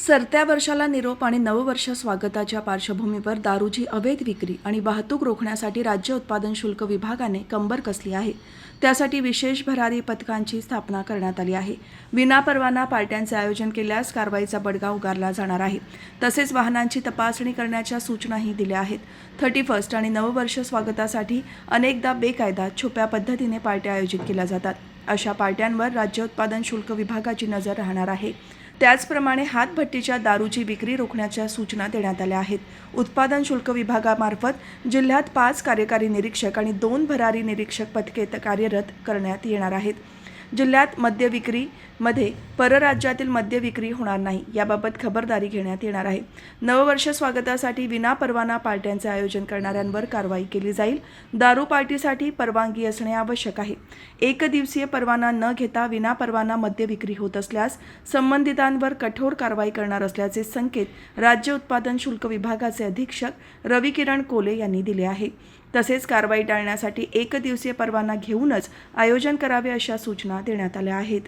सरत्या वर्षाला निरोप आणि नववर्ष स्वागताच्या पार्श्वभूमीवर दारूची अवैध विक्री आणि वाहतूक रोखण्यासाठी राज्य उत्पादन शुल्क विभागाने कंबर कसली आहे? त्यासाठी विशेष भरारी पथकांची स्थापना करण्यात आली आहे. विनापरवाना पार्ट्यांचे आयोजन केल्यास कारवाईचा बडगा उगारला जाणार आहे. तसेच वाहनांची तपासणी करण्याच्या सूचनाही दिल्या आहेत. थर्टी फर्स्ट आणि नववर्ष स्वागतासाठी अनेकदा बेकायदा छुप्या पद्धतीने पार्ट्या आयोजित केल्या जातात. अशा पार्ट्यांवर राज्य उत्पादन शुल्क विभागाची नजर राहणार आहे. त्याचप्रमाणे हातभट्टीच्या दारूची विक्री रोखण्याच्या सूचना देण्यात आल्या आहेत. उत्पादन शुल्क विभागामार्फत जिल्ह्यात पाच कार्यकारी निरीक्षक आणि दोन भरारी निरीक्षक पथके कार्यरत करण्यात येणार आहेत. जिल्ह्यात मद्य विक्रीमध्ये परराज्यातील मद्य विक्री होणार नाही याबाबत खबरदारी घेण्यात येणार आहे. नववर्ष स्वागतासाठी विनापरवाना पार्ट्यांचे आयोजन करणाऱ्यांवर कारवाई केली जाईल. दारू पार्टीसाठी परवानगी असणे आवश्यक आहे. एकदिवसीय परवाना न घेता विनापरवाना मद्य विक्री होत असल्यास संबंधितांवर कठोर कारवाई करणार असल्याचे संकेत राज्य उत्पादन शुल्क विभागाचे अधीक्षक रवी किरण कोले यांनी दिले आहे. तसेच कारवाई टाळण्यासाठी एक दिवसीय परवाना घेऊनच आयोजन करावे अशा सूचना देण्यात आल्या आहेत.